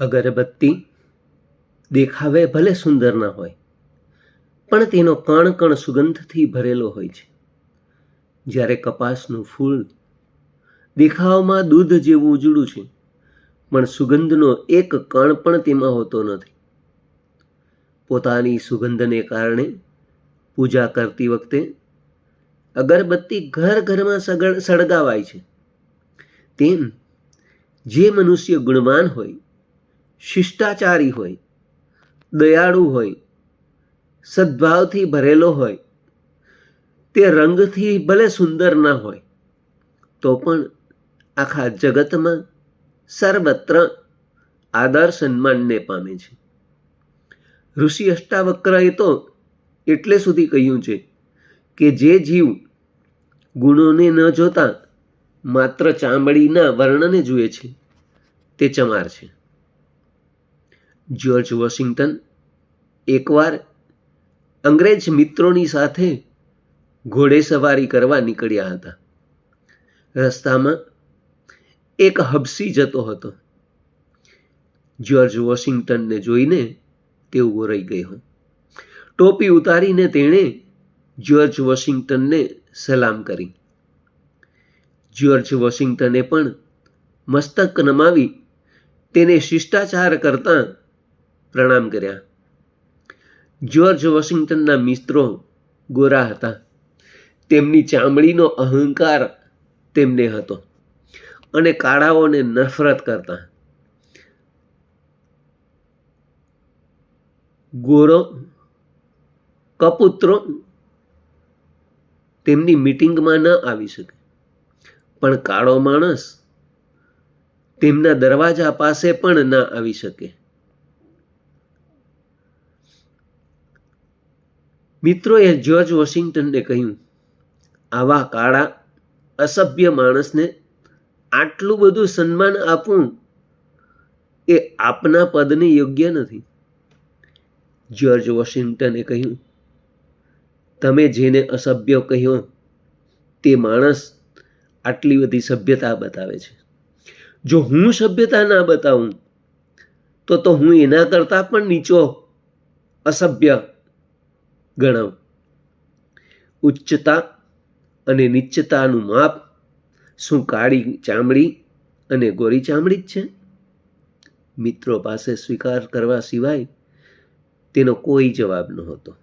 અગરબત્તી દેખાવે ભલે સુંદર ન હોય, પણ તેનો કણ કણ સુગંધથી ભરેલો હોય છે. જ્યારે કપાસનું ફૂલ દેખાવમાં દૂધ જેવું ઉજળું છે, પણ સુગંધનો એક કણ પણ તેમાં હોતો નથી. પોતાની સુગંધને કારણે પૂજા કરતી વખતે અગરબત્તી ઘર ઘરમાં સગળ સળગાવાય છે. તેમ જે મનુષ્ય ગુણવાન હોય શિષ્ટાચારી હોય, દયાળુ હોય, સદ્ભાવથી ભરેલો હોય, તે રંગથી ભલે સુંદર ન હોય, તો પણ આખા જગતમાં સર્વત્ર આદર સન્માનને પામે છે. ઋષિ અષ્ટાવક્રએ તો એટલે સુધી કહ્યું છે કે જે જીવ ગુણોને ન જોતા, માત્ર ચામડીના વર્ણને જુએ છે, તે ચમાર છે. જ્યોર્જ વોશિંગ્ટન, એકવાર અંગ્રેજ મિત્રોની સાથે ઘોડે સવારી કરવા નીકળ્યા હતા. રસ્તામાં એક હબસી જતો હતો. જ્યોર્જ વોશિંગ્ટનને જોઈને તે ઊભો રહી ગયો. ટોપી ઉતારીને તેણે જ્યોર્જ વોશિંગ્ટનને સલામ કરી. જ્યોર્જ વોશિંગ્ટને પણ મસ્તક નમાવી તેને શિષ્ટાચાર કરતા પ્રણામ કર્યા. જ્યોર્જ વોશિંગ્ટનના મિત્રો ગોરા હતા. તેમની ચામડીનો અહંકાર તેમને હતો અને કાળાઓને નફરત કરતા. ગોરો કપુત્રો તેમની મિટિંગમાં ન આવી શકે. પણ કાળો માણસ તેમના દરવાજા પાસે પણ ન આવી શકે. મિત્રોએ જ્યોર્જ વોશિંગ્ટનને કહ્યું, આવા કાળા, અસભ્ય માણસને આટલું બધું સન્માન આપવું એ આપના પદને યોગ્ય નથી. જ્યોર્જ વોશિંગ્ટને કહ્યું, તમે જેને અસભ્ય કહ્યો, તે માણસ આટલી બધી સભ્યતા બતાવે છે. જો હું સભ્યતા ના બતાવું, તો તો હું એના કરતાં પણ નીચો, અસભ્ય ગણાવ. ઉચ્ચતા અને નીચતાનું માપ શું કાળી ચામડી અને ગોરી ચામડી જ છે? મિત્રો પાસે સ્વીકાર કરવા સિવાય તેનો કોઈ જવાબ નહોતો.